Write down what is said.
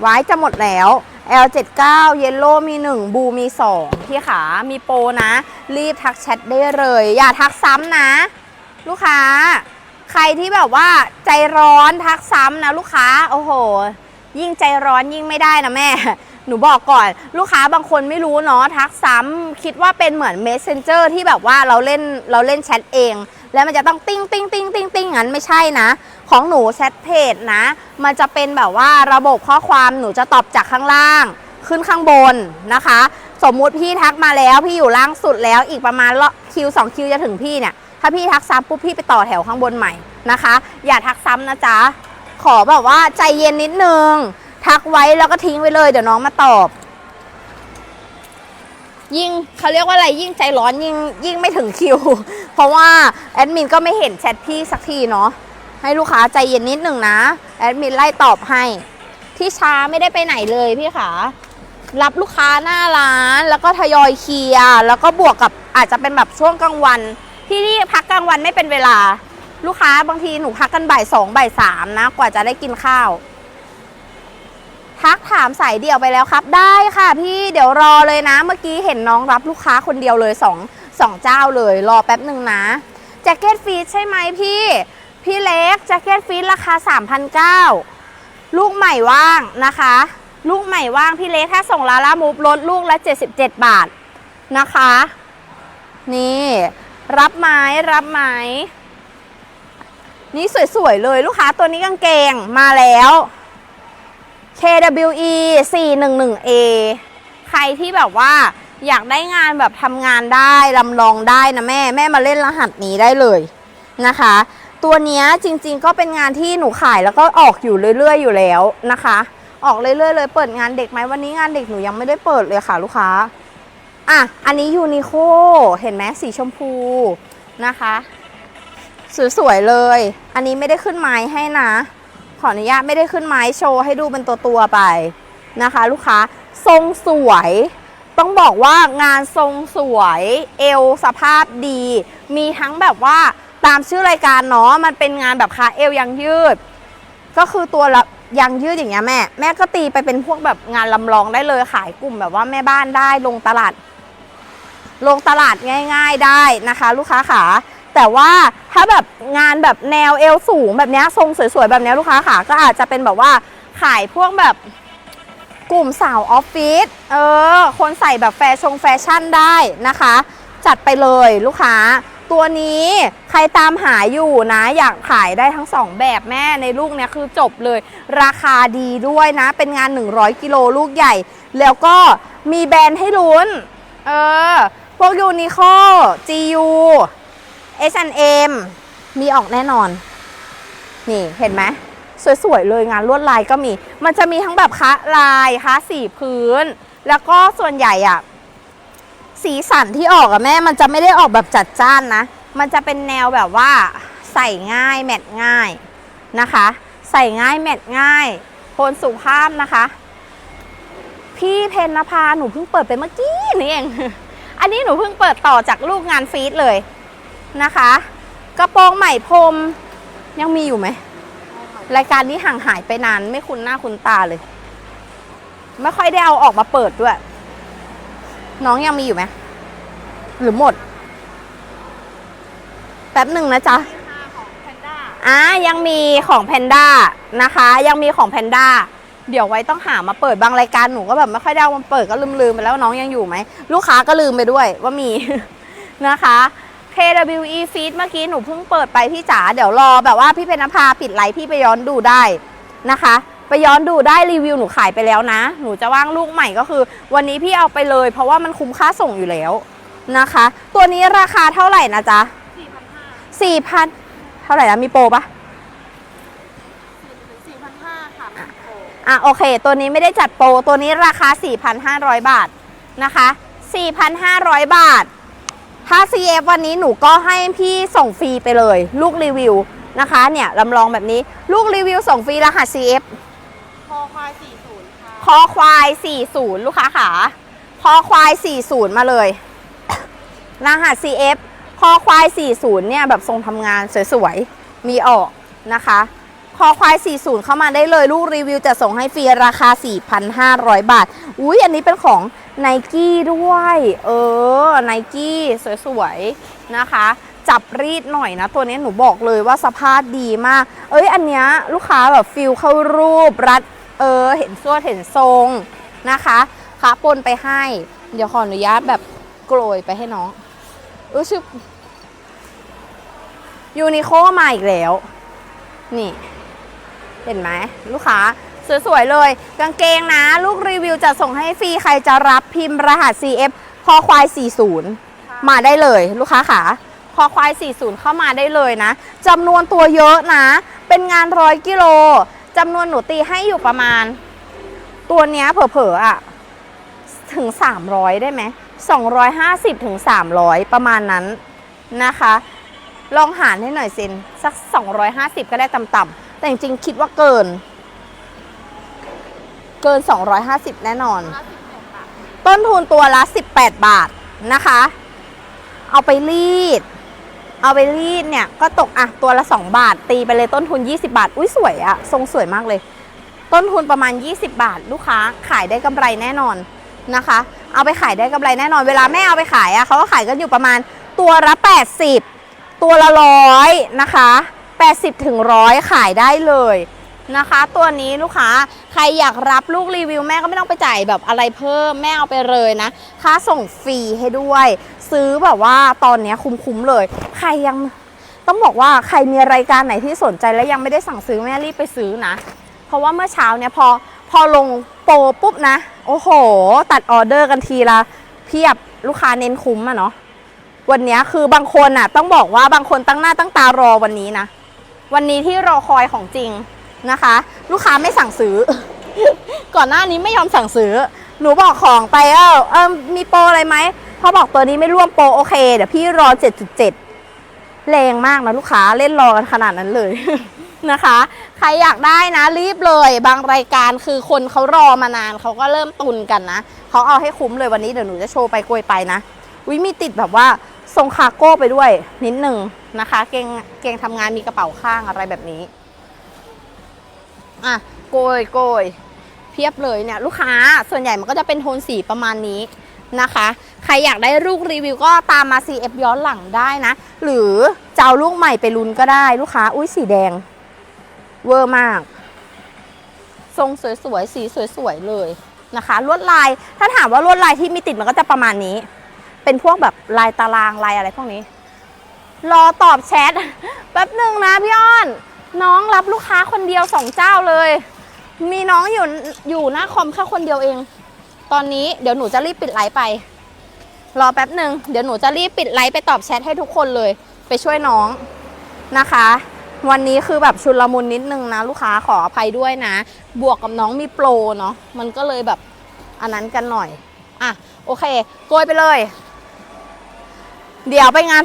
ไว้จะหมดแล้ว L79 Yellow มี 1 บูมี 2 พี่ขา มีโปรนะ รีบทักแชทได้เลย อย่าทักซ้ำนะ ลูกค้า ใครที่แบบว่าใจร้อนทักซ้ำนะลูกค้า โอ้โห ยิ่งใจร้อนยิ่งไม่ได้นะแม่ หนูบอกก่อน ลูกค้าบางคนไม่รู้เนาะทักซ้ำคิดว่าเป็นเหมือน Messenger ที่แบบว่าเราเล่นเราเล่นแชทเอง แล้วมันจะต้องติ้งติ้งติ้งติ้งติ้งงั้นไม่ใช่นะ ของหนูแชทเพจนะ มันจะเป็นแบบว่าระบบข้อความหนูจะตอบจากข้างล่าง ขึ้นข้างบนนะคะ สมมุติพี่ทักมาแล้วพี่อยู่ล่างสุดแล้วอีกประมาณคิวสองคิวจะถึงพี่เนี่ยถ้าพี่ทักซ้ำปุ๊บพี่ไปต่อแถวข้างบนใหม่นะคะ อย่าทักซ้ำนะจ๊ะขอแบบว่าใจเย็นนิดนึง ทักไว้แล้วก็ทิ้งไว้เลยเดี๋ยวน้องมาตอบ ยิ่งเขาเรียกว่าอะไรยิ่งใจร้อนยิ่งยิ่งไม่ถึงคิว เพราะว่าแอดมินก็ไม่เห็นแชทพี่สักทีเนาะให้ลูกค้าใจเย็นนิดหนึ่งนะ แอดมินไล่ตอบให้ ที่ช้าไม่ได้ไปไหนเลยพี่ขารับลูกค้าหน้าร้านแล้วก็ทยอยเคลียร์แล้วก็บวกกับอาจจะเป็นแบบช่วงกลางวัน ที่นี่พักกลางวันไม่เป็นเวลา ลูกค้าบางทีหนูพักกันบ่ายสองบ่ายสามนะ กว่าจะได้กินข้าว ทักถามสายเดี่ยวไปแล้วครับ ได้ค่ะพี่เดี๋ยวรอเลยนะ เมื่อกี้เห็นน้องรับลูกค้าคนเดียวเลยสองสองเจ้าเลย รอแป๊บหนึ่งนะแจ็คเก็ตฟีดใช่ไหมพี่ พี่เล็กแจ็คเก็ตฟีดราคา 3,900 ลูกใหม่ว่างนะคะ ลูกใหม่ว่างพี่เล็กถ้าส่งลาล่ามูฟลดลูกละ 77 บาทนะคะ นี่ รับไม้รับไม้นี่สวยๆเลยลูกค้าตัวนี้กางเกงมาแล้ว KWE 411A ใครที่แบบว่าอยากได้งานแบบทำงานได้ลำลองได้นะแม่ แม่มาเล่นรหัสนี้ได้เลยนะคะ ตัวนี้จริงๆก็เป็นงานที่หนูขายแล้วก็ออกอยู่เรื่อยๆ อยู่แล้วนะคะ ออกเรื่อยๆเลยเปิดงานเด็กไหมวันนี้งานเด็กหนูยังไม่ได้เปิดเลยค่ะลูกค้าอะอันนี้ยูนิโคเห็นไหมสีชมพูนะคะสวยๆเลย อันนี้ไม่ได้ขึ้นไม้ให้นะ ขออนุญาตไม่ได้ขึ้นไม้โชว์ให้ดูเป็นตัวตัวไปนะคะ ลูกค้าทรงสวย ต้องบอกว่างานทรงสวย เอวสภาพดี มีทั้งแบบว่าตามชื่อรายการเนาะมันเป็นงานแบบคาเอวยังยืด ก็คือตัวละยังยืดอย่างเงี้ยแม่ แม่ก็ตีไปเป็นพวกแบบงานลำลองได้เลยขายกลุ่มแบบว่าแม่บ้านได้ลงตลาด ลงตลาดง่าย ๆได้นะคะ ลูกค้าขา แต่ว่าถ้าแบบงานแบบแนวเอวสูงแบบนี้ทรงสวยๆแบบนี้ลูกค้าขาก็อาจจะเป็นแบบว่าขายพวกแบบกลุ่มสาวออฟฟิศเออ คนใส่แบบแฟชั่นแฟชั่นได้นะคะ จัดไปเลยลูกค้า ตัวนี้ใครตามหาอยู่นะ อยากขายได้ทั้งสองแบบแม่ในลูกเนี้ยคือจบเลย ราคาดีด้วยนะ เป็นงาน 100 กิโลลูกใหญ่ แล้วก็มีแบรนด์ให้ลุ้น เออ พวกยูนิโค GU H&M มีออกแน่นอน นี่เห็นไหมสวยๆเลยงานลวดลายก็มี มันจะมีทั้งแบบคะลายคะสีพื้น แล้วก็ส่วนใหญ่อะสีสันที่ออกอะแม่ มันจะไม่ได้ออกแบบจัดจ้านนะ มันจะเป็นแนวแบบว่าใส่ง่ายแมทง่ายนะคะ ใส่ง่ายแมทง่ายโทนสุภาพนะคะ พี่เพนนภาหนูเพิ่งเปิดไปเมื่อกี้นี่เอง อันนี้หนูเพิ่งเปิดต่อจากลูกงานฟีดเลย นะคะ กระโปรงใหม่พรมยังมีอยู่ไหม รายการนี้ห่างหายไปนานไม่คุ้นหน้าคุ้นตาเลย ไม่ค่อยได้เอาออกมาเปิดด้วย น้องยังมีอยู่ไหม หรือหมด แป๊บหนึ่งนะจ๊ะอะยังมีของแพนด้านะคะ ยังมีของแพนด้าเดี๋ยวไว้ต้องหามาเปิดบางรายการหนูก็แบบไม่ค่อยได้เอามาเปิดก็ลืมๆไปแล้ววาน้องยังอยู่ไหม ลูกค้าก็ลืมไปด้วยว่ามีนะคะ KWE Feed เมื่อกี้หนูเพิ่งเปิดไปพี่จ๋าเดี๋ยวรอแบบว่าพี่เพญนภาปิดไลฟ์พี่ไปย้อนดูได้นะคะ ไปย้อนดูได้รีวิวหนูขายไปแล้วนะ หนูจะว่างลูกใหม่ก็คือ วันนี้พี่เอาไปเลย เพราะว่ามันคุ้มค่าส่งอยู่แล้วนะคะ ตัวนี้ราคาเท่าไหร่นะจ๊ะสี่พันเท่าไหร่นะมีโปรปะ4,500ค่ะอะโอเค ตัวนี้ไม่ได้จัดโปรตัวนี้ราคา 4,500 บาทนะคะ 4,500 บาท ถ้า CF วันนี้หนูก็ให้พี่ส่งฟรีไปเลย ลูกรีวิวนะคะเนี่ยลำลองแบบนี้ลูกรีวิวส่งฟรีรหัส CF คอควาย 40 ค่ะ คอควาย 40 ลูกค้าขาคอควาย 40 มาเลย รหัส CF คอควาย 40 เนี่ยแบบทรงทำงานสวยๆ มีออกนะคะ คอควาย 40 เข้ามาได้เลยลูกรีวิวจะส่งให้ฟรีราคา 4,500 บาท อุ้ยอันนี้เป็นของไนกี้ด้วย เออไนกี้สวยๆ นะคะ จับรีดหน่อยนะ ตัวนี้หนูบอกเลยว่าสภาพดีมาก เอ้ย อันเนี้ยลูกค้าแบบฟิลเข้ารูปรัด เออ เห็นสวดเห็นทรงนะคะขาปนไปให้ เดี๋ยวขออนุญาตแบบโกรยไปให้น้องเออชื่อยูนิโคมาอีกแล้ว นี่ เห็นไหมลูกค้าสวยๆเลย กางเกงนะ ลูกรีวิวจะส่งให้ฟรีใครจะรับพิมพ์รหัส CF คอควาย 40 มาได้เลยลูกค้าขาคอควาย 40 เข้ามาได้เลยนะจำนวนตัวเยอะนะ เป็นงานร้อยกิโลจำนวนหนูตีให้อยู่ประมาณ ตัวเนี้ยเผลอๆอะถึง 300 ได้ไหม 250 ถึง 300 ประมาณนั้นนะคะ ลองหารให้หน่อยสิน สัก 250 ก็ได้ต่ำๆ แต่จริงๆคิดว่าเกิน เกิน 250 แน่นอน ต้นทุนตัวละ 18 บาทนะคะ เอาไปรีด เอาไปรีดเนี่ย ก็ตกอะตัวละ 2 บาท ตีไปเลยต้นทุน 20 บาท อุ้ยสวยอะทรงสวยมากเลย ต้นทุนประมาณ 20 บาท ลูกค้าขายได้กำไรแน่นอนนะคะ เอาไปขายได้กำไรแน่นอน เวลาแม่เอาไปขายอะเขาก็ขายกันอยู่ประมาณตัวละ 80 ตัวละร้อยนะคะ 80ถึงร้อยขายได้เลยนะคะ ตัวนี้ลูกค้าใครอยากรับลูกรีวิวแม่ก็ไม่ต้องไปจ่ายแบบอะไรเพิ่มแม่เอาไปเลยนะ ค่าส่งฟรีให้ด้วย ซื้อแบบว่าตอนนี้คุ้มๆเลย ใครยังต้องบอกว่าใครมีรายการไหนที่สนใจและยังไม่ได้สั่งซื้อแม่รีบไปซื้อนะ เพราะว่าเมื่อเช้าเนี่ยพอพอลงโปรปุ๊บนะ โอ้โห ตัดออเดอร์กันทีละเพียบลูกค้าเน้นคุ้มอะเนาะวันนี้คือบางคนอะต้องบอกว่าบางคนตั้งหน้าตั้งตารอวันนี้นะ วันนี้ที่รอคอยของจริงนะคะ ลูกค้าไม่สั่งซื้อ ก่อนหน้านี้ไม่ยอมสั่งซื้อ หนูบอกของไปเออเออมีโปรอะไรไหมพอบอกตัวนี้ไม่ร่วมโปรโอเค เดี๋ยวพี่รอ 7.7แรงมากนะลูกค้าเล่นรอกันขนาดนั้นเลยนะคะ ใครอยากได้นะรีบเลย บางรายการคือคนเขารอมานานเขาก็เริ่มตุนกันนะเขาเอาให้คุ้มเลยวันนี้เดี๋ยวหนูจะโชว์ไปโกยไปนะวิมีติดแบบว่า ทรงคาร์โก้ไปด้วยนิดหนึ่งนะคะ เกงเกงทำงานมีกระเป๋าข้างอะไรแบบนี้ อะโกยโกยเพียบเลยเนี่ยลูกค้าส่วนใหญ่มันก็จะเป็นโทนสีประมาณนี้นะคะ ใครอยากได้ลูกรีวิวก็ตามมา CF ย้อนหลังได้นะ หรือจะเอาลูกใหม่ไปลุ้นก็ได้ลูกค้า อุ้ยสีแดง เวอร์มาก ทรงสวยๆ สีสวยๆ เลยนะคะ ลวดลายถ้าถามว่าลวดลายที่มีติดมันก็จะประมาณนี้ เป็นพวกแบบลายตารางลายอะไรพวกนี้ รอตอบแชทแป๊บหนึ่งนะพี่อ้อน น้องรับลูกค้าคนเดียวสองเจ้าเลย มีน้องอยู่อยู่หน้าคอมแค่คนเดียวเอง ตอนนี้เดี๋ยวหนูจะรีบปิดไลฟ์ไป รอแป๊บหนึ่งเดี๋ยวหนูจะรีบปิดไลฟ์ไปตอบแชทให้ทุกคนเลย ไปช่วยน้องนะคะ วันนี้คือแบบชุลมุนนิดนึงนะ ลูกค้าขออภัยด้วยนะ บวกกับน้องมีโปรเนาะมันก็เลยแบบอันนั้นกันหน่อย อะ โอเค โกยไปเลย เดี๋ยวไปงาน